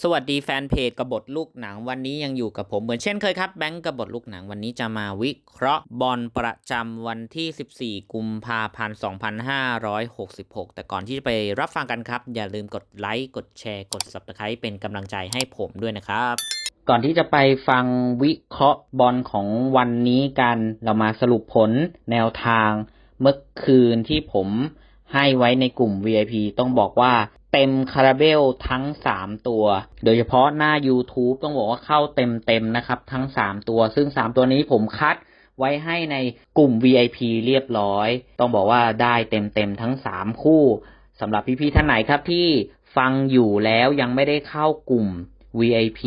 สวัสดีแฟนเพจกบฏลูกหนังวันนี้ยังอยู่กับผมเหมือนเช่นเคยครับแบงก์กบฏลูกหนังวันนี้จะมาวิเคราะห์บอลประจำวันที่ 14 กุมภาพันธ์ 2566 แต่ก่อนที่จะไปรับฟังกันครับ อย่าลืมกดไลค์กดแชร์กด Subscribe เป็นกำลังใจให้ผมด้วยนะครับ ก่อนที่จะไปฟังวิเคราะห์บอลของวันนี้กัน เรามาสรุปผลแนวทางเมื่อคืนที่ผม ให้ไว้ในกลุ่ม VIP ต้องบอกว่าเต็มคาราเบลทั้ง3ตัว โดยเฉพาะหน้า YouTube ต้องบอกว่าเข้าเต็มๆนะครับ ทั้ง3ตัว ซึ่ง3ตัวนี้ผมคัดไว้ให้ในกลุ่ม VIP เรียบร้อย ต้องบอกว่าได้เต็มๆทั้ง3คู่สำหรับพี่ๆท่านไหนครับที่ฟังอยู่แล้วยังไม่ได้เข้ากลุ่ม VIP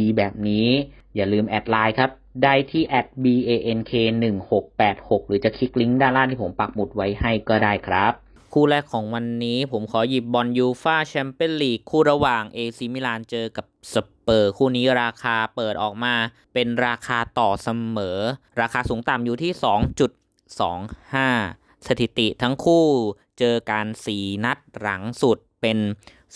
ดีๆ แบบนี้ อย่าลืมแอดไลน์ครับ ได้ที่ @bank 1 6 8 6หรือจะคลิกลิงก์ด้านล่างที่ผมปักหมุดไว้ให้ก็ได้ครับ คู่แรกของวันนี้ผมขอหยิบบอลยูฟาแชมเปี้ยนลีกคู่ระหว่างเอซิมิลานเจอกับสเปอร์คู่นี้ราคาเปิดออกมา เป็นราคาต่อเสมอ ราคาสูงต่ำอยู่ที่ 2.25 สถิติทั้งคู่เจอการ 4 นัดหลังสุดเป็น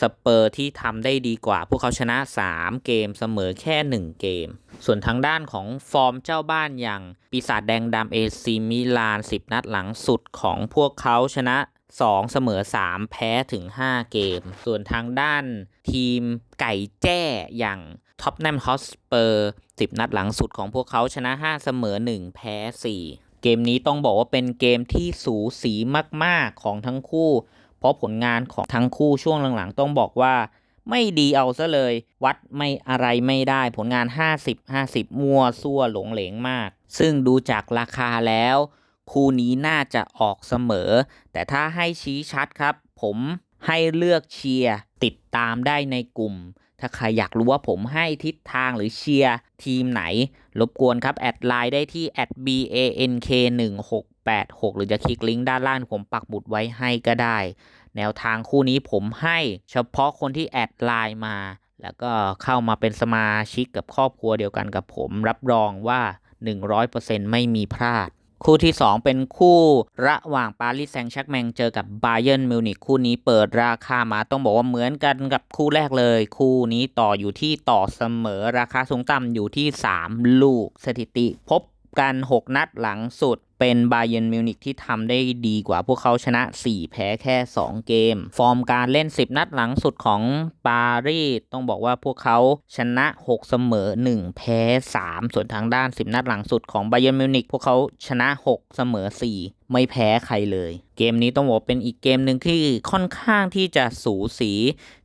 สเปอร์ที่ทำได้ดีกว่า พวกเขาชนะ 3 เกมเสมอแค่ 1 เกม ส่วนทางด้านของฟอร์มเจ้าบ้านอย่างปีศาจแดงดำเอซีมิลาน 10 นัดหลังสุดของพวกเขาชนะ 2 เสมอ 3 แพ้ถึง 5 เกม ส่วนทางด้านทีมไก่แจ้อย่างท็อปแนมฮอสเปอร์10 นัดหลังสุดของพวกเขาชนะ 5 เสมอ 1 แพ้ 4 เกมนี้ต้องบอกว่าเป็นเกมที่สูสีมาก ๆ ของทั้งคู่ เพราะผลงานของทั้งคู่ช่วงหลัง ๆ ต้องบอกว่าไม่ดีเอาซะเลย วัดไม่อะไรไม่ได้ผลงาน 50 50 มัวซั่วหลงเหลงมาก ซึ่งดูจากราคาแล้ว คู่นี้น่าจะออกเสมอ แต่ถ้าให้ชี้ชัดครับ ผมให้เลือกเชียร์ติดตามได้ในกลุ่ม ถ้าใครอยากรู้ว่าผมให้ทิศทางหรือเชียร์ทีมไหน รบกวนครับ แอดไลน์ได้ที่ @bank 1 6 8 6 หรือจะคลิกลิงก์ด้านล่างผมปักบุดไว้ให้ก็ได้ แนวทางคู่นี้ผมให้เฉพาะคนที่แอดไลน์มา แล้วก็เข้ามาเป็นสมาชิกกับครอบครัวเดียวกันกับผม รับรองว่า 100%ไม่มีพลาด คู่ที่ 2 เป็นคู่ระหว่างปารีสแซงต์แชร์กแมงเจอกับบาเยิร์นมิวนิกคู่นี้เปิดราคามาต้องบอกว่าเหมือนกันกับคู่แรกเลย คู่นี้ต่ออยู่ที่ต่อเสมอราคาสูงต่ำอยู่ที่ 3 ลูกสถิติ พบ กัน 6 นัดหลังสุดเป็นบาเยนมิวนิกที่ทำได้ดีกว่าพวกเขาชนะ 4 แพ้แค่ 2 เกม ฟอร์มการเล่น 10 นัดหลังสุดของปารีสต้องบอกว่าพวกเขาชนะ 6 เสมอ 1 แพ้ 3 ส่วนทางด้าน 10 นัดหลังสุดของบาเยนมิวนิกพวกเขาชนะ 6 เสมอ 4 ไม่แพ้ใครเลย เกมนี้ต้องบอกเป็นอีกเกมหนึ่งที่ค่อนข้างที่จะสูสี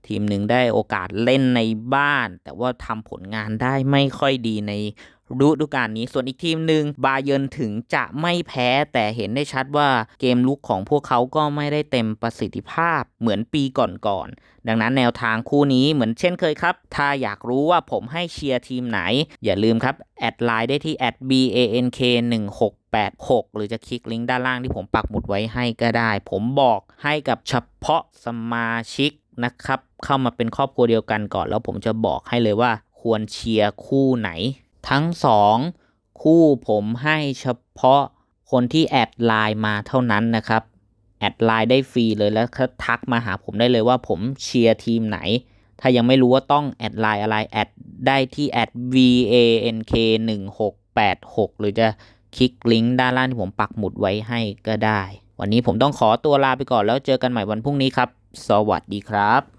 ทีมหนึ่งได้โอกาสเล่นในบ้าน แต่ว่าทำผลงานได้ไม่ค่อยดีใน ฤดูกาลนี้ ส่วนอีกทีมหนึ่งบาเยนถึงจะไม่แพ้แต่เห็นได้ชัดว่าเกมลุกของพวกเขาก็ไม่ได้เต็มประสิทธิภาพเหมือนปีก่อนๆดังนั้นแนวทางคู่นี้เหมือนเช่นเคยครับ ถ้าอยากรู้ว่าผมให้เชียร์ทีมไหน อย่าลืมครับ แอดไลน์ได้ที่ @bank 1 6 8 6 หรือจะคลิกลิงก์ด้านล่างที่ผมปักหมุดไว้ให้ก็ได้ ผมบอกให้กับเฉพาะสมาชิกนะครับ เข้ามาเป็นครอบครัวเดียวกันก่อน แล้วผมจะบอกให้เลยว่าควรเชียร์คู่ไหน ทั้งสองคู่ผมให้เฉพาะคนที่แอดไลน์มาเท่านั้นนะครับ แอดไลน์ได้ฟรีเลยแล้วทักมาหาผมได้เลยว่าผมเชียร์ทีมไหน ถ้ายังไม่รู้ว่าต้องแอดไลน์อะไรแอดได้ที่แอด vank 1 6 8 6 หรือจะคลิกลิงก์ด้านล่างที่ผมปักหมุดไว้ให้ก็ได้ วันนี้ผมต้องขอตัวลาไปก่อนแล้วเจอกันใหม่วันพรุ่งนี้ครับ สวัสดีครับ